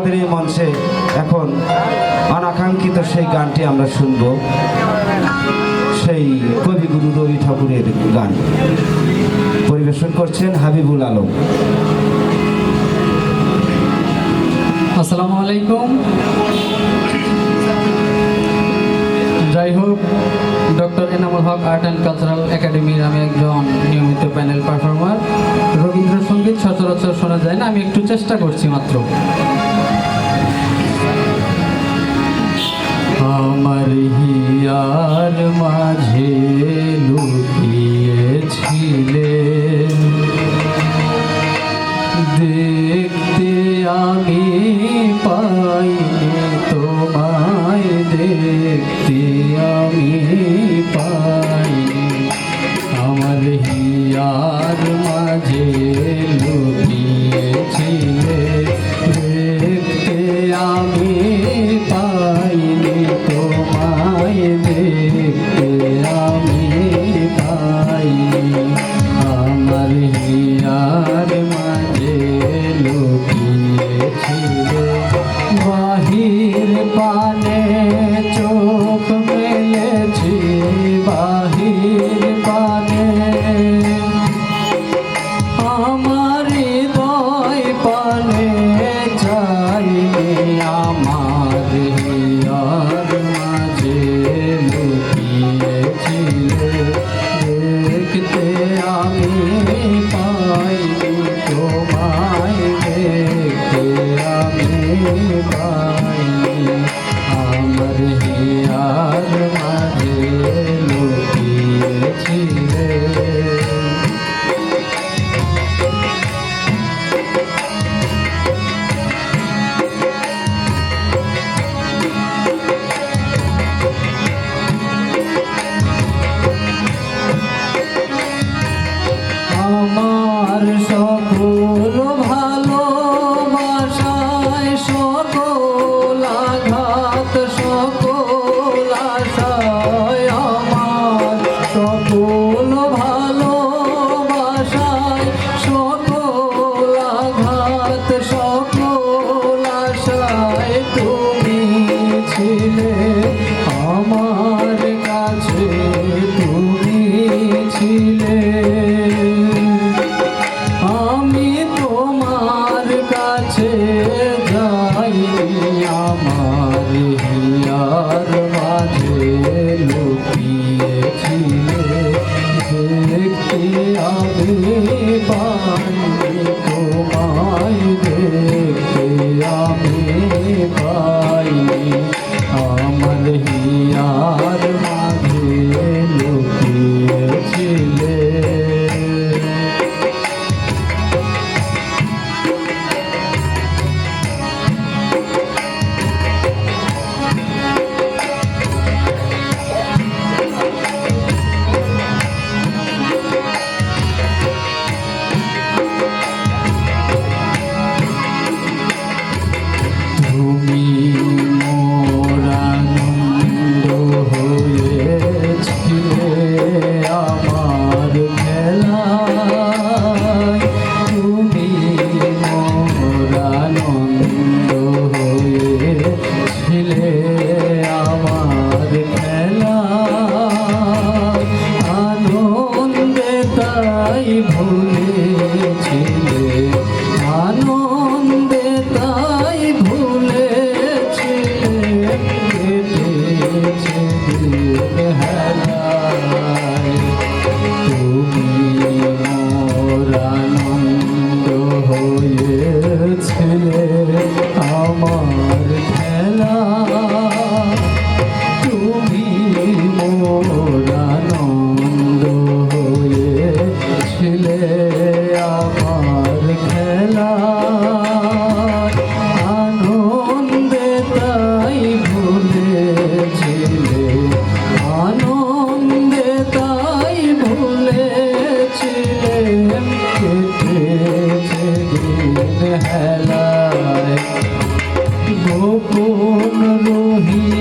আমাদের এই মঞ্চে এখন অনাকাঙ্ক্ষিত সেই গানটি আমরা শুনব। সেই কবিগুরু রবি ঠাকুরের গান। পরিবেশন করছেন হাবিবুল আলম। আসসালামু আলাইকুম। যাই হোক, doctor Enamul Haque art and cultural একাডেমির আমি একজন নিয়মিত প্যানেল পারফর্মার। রবীন্দ্রসঙ্গীত সচরাচর শোনা যায় না, আমি একটু চেষ্টা করছি মাত্র। আমার হিয়ার মাঝে। পাই पाई को माई दे রহিম